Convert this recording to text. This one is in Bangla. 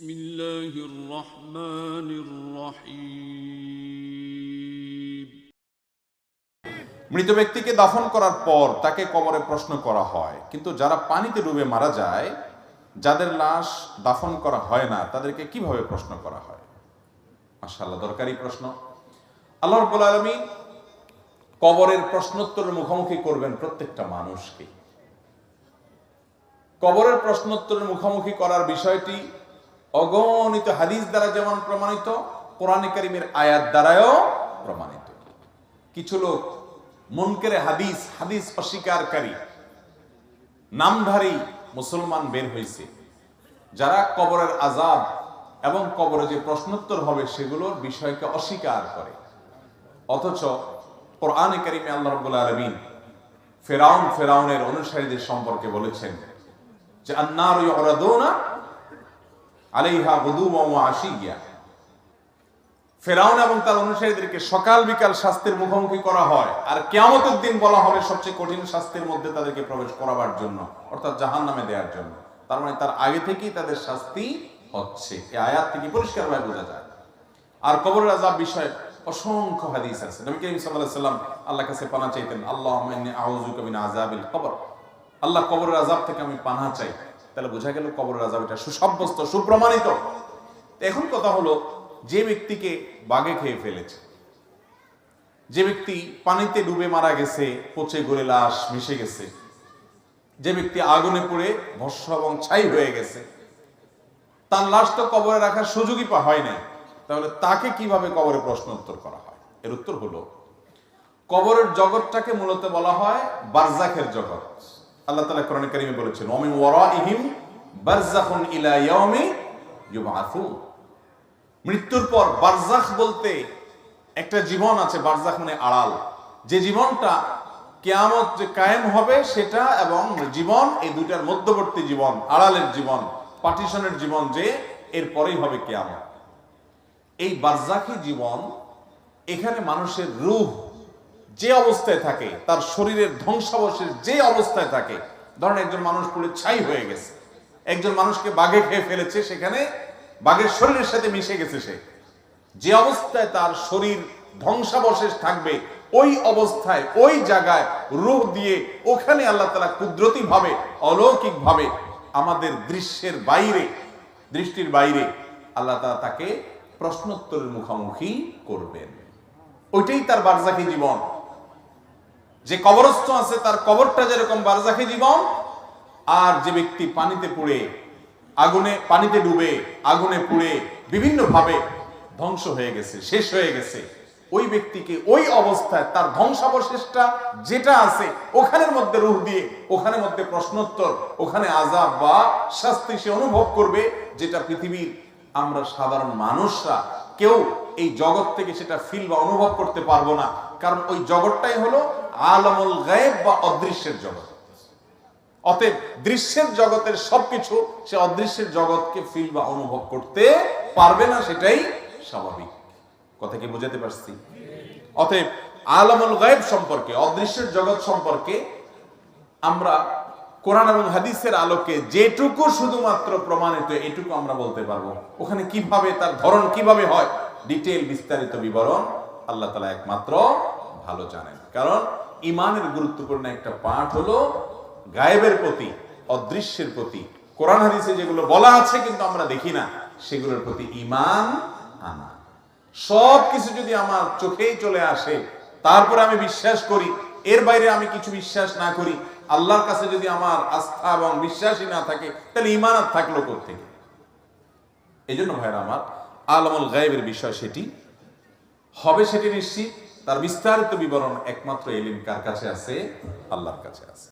بسم الله الرحمن الرحيم মৃত ব্যক্তিকে দাফন করার পর তাকে কবরে প্রশ্ন করা হয় কিন্তু যারা পানিতে ডুবে মারা যায় যাদের লাশ দাফন করা হয় না তাদেরকে কিভাবে প্রশ্ন করা হয় মাশাআল্লাহ দরকারি প্রশ্ন আল্লাহ রাব্বুল আলামিন কবরের প্রশ্নোত্তরের মুখোমুখি করবেন প্রত্যেকটা মানুষকে কবরের প্রশ্নোত্তরের মুখোমুখি করার বিষয়টি অগণিত হাদিস দ্বারা যেমন প্রমাণিত, কোরআন কারিমের আয়াত দ্বারাও প্রমাণিত। কিছু লোক মনকের হাদিস হাদিস অস্বীকারী, নামধারী মুসলমান বের হয়েছে। যারা কবরের আজাব এবং কবরে যে প্রশ্নোত্তর হবে সেগুলোর বিষয়কে অস্বীকার করে। অথচ কোরআনে কারিমে আল্লাহ রাব্বুল আলামিন ফেরাউন ফেরাউনের অনুসারীদের সম্পর্কে বলেছেন যে, আন্নার আলাইহা আশিয়া। ফেরাউন এবং তার অনুসারীদেরকে সকাল বিকাল শাস্তির মুখোমুখি করা হয় আর কেয়ামতের দিন বলা হবে সবচেয়ে কঠিন শাস্তির মধ্যে তাদেরকে প্রবেশ করাবার জন্য, অর্থাৎ জাহান নামে দেওয়ার জন্য। তার মানে তার আগে থেকেই তাদের শাস্তি হচ্ছে। এই আয়াত থেকে পরিষ্কারভাবে বোঝা যায়। আর কবরের আজাব বিষয়ে অসংখ্য হাদিস আছে। নবী করিম সাল্লাল্লাহু সাল্লাম আল্লাহর কাছে পানা চাইতেন ইন্নী আউযুকা মিন আযাবিল কবর। আল্লাহ কবরের আজাব থেকে আমি পানা চাই। তাহলে বোঝা গেল কবরের আজাব এটা সুসাব্যস্ত, সুপ্রমাণিত। এখন কথা হলো, যে ব্যক্তিকে বাগে খেয়ে ফেলেছে, যে ব্যক্তি পানিতে ডুবে মারা গেছে, পচে গলে লাশ মিশে গেছে, যে ব্যক্তি আগুনে পড়ে ভস্য এবং ছাই হয়ে গেছে, তার লাশ তো কবরে রাখার সুযোগই হয় নাই। তাহলে তাকে কীভাবে কবরে প্রশ্ন উত্তর করা হয়? এর উত্তর হলো, কবরের জগৎটাকে মূলত বলা হয় বারজাখের জগৎ। আল্লাহ তালা কোরআন কারিমে বলেছেন, ওয়া মিন ওয়ারাইহিম বারজাখুন ইলা মৃত্যুর পর বারজাখ বলতে একটা জীবন আছে বারজাখ মানে আড়াল। যে জীবনটা কেয়ামত যে কায়েম হবে সেটা এবং জীবন এই দুইটার মধ্যবর্তী জীবন, আড়ালের জীবন, পার্টিশনের জীবন যে এরপরেই হবে কেয়ামত। এই বারজাখি জীবন এখানে মানুষের রূহ যে অবস্থায় থাকে, তার শরীরের ধ্বংসাবশেষ যে অবস্থায় থাকে, ধরেন একজন মানুষ পুরো ছাই হয়ে গেছে। একজন মানুষকে বাঘে খেয়ে ফেলেছে সেখানে, বাঘের শরীরের সাথে মিশে গেছে সে। যে অবস্থায় তার শরীর ধ্বংসাবশেষ থাকবে, ওই অবস্থায়, ওই জায়গায় রূহ দিয়ে ওখানে আল্লাহ তালা অলৌকিক ভাবে আমাদের দৃশ্যের বাইরে, দৃষ্টির বাইরে আল্লাহ তালা তাকে প্রশ্নোত্তরের মুখোমুখি করবেন। ওইটাই তার বারজাকি জীবন। যে কবরস্থ আছে তার কবরটা যেরকম বারজাকি জীবন, আর যে ব্যক্তি পানিতে পুড়ে, আগুনে পানিতে ডুবে, আগুনে পুড়ে বিভিন্ন ভাবে ধ্বংস হয়ে গেছে, শেষ হয়ে গেছে, ওই ব্যক্তিকে ওই অবস্থায় তার ধ্বংসাবশেষটা যেটা আছে, ওখানের মধ্যে রূহ দিয়ে, ওখানের মধ্যে প্রশ্নোত্তর, ওখানে আজাব বা শাস্তি সে অনুভব করবে, যেটা পৃথিবীর আমরা সাধারণ মানুষরা কেউ এই জগৎ থেকে সেটা ফিল বা অনুভব করতে পারব না। কারণ ওই জগৎটাই হলো আলমুল গায়েব বা অদৃশ্যের জগৎ। অতএব দৃশ্যের জগতের সবকিছু সে অদৃশ্যের জগৎকে ফিল বা অনুভব করতে পারবে না, সেটাই স্বাভাবিক। কথা কি বোঝাতে পারছি? অতএব আলমুল গায়েব সম্পর্কে, অদৃশ্যের জগৎ সম্পর্কে আমরা কোরআন এবং হাদিসের আলোকে যেটুকু শুধুমাত্র প্রমাণিত, এটুকু আমরা বলতে পারব। ওখানে কীভাবে তার ধরন কীভাবে হয় ডিটেল বিস্তারিত বিবরণ আল্লাহ তালা একমাত্র ভালো জানেন। কারণ ইমানের গুরুত্বপূর্ণ একটা পাঠ হলো গায়েবের প্রতি, অদৃশ্যের প্রতি। কোরআন হাদিসে যেগুলো বলা আছে কিন্তু আমরা দেখি না, সেগুলোর প্রতি ইমান আনা। সব কিছু যদি আমার চোখেই চলে আসে, তারপরে আমি বিশ্বাস করি, এর বাইরে আমি কিছু বিশ্বাস না করি, আল্লাহর কাছে যদি আমার আস্থা এবং বিশ্বাসই না থাকে, তাহলে ইমান আর থাকল থেকে এই জন্য ভাইরা আমার, আলমুল গায়েবের বিষয় সেটি, হবে সেটি নিশ্চিত তার বিস্তারিত বিবরণ একমাত্র এলিম কার কাছে আছে? আল্লাহর কাছে আছে।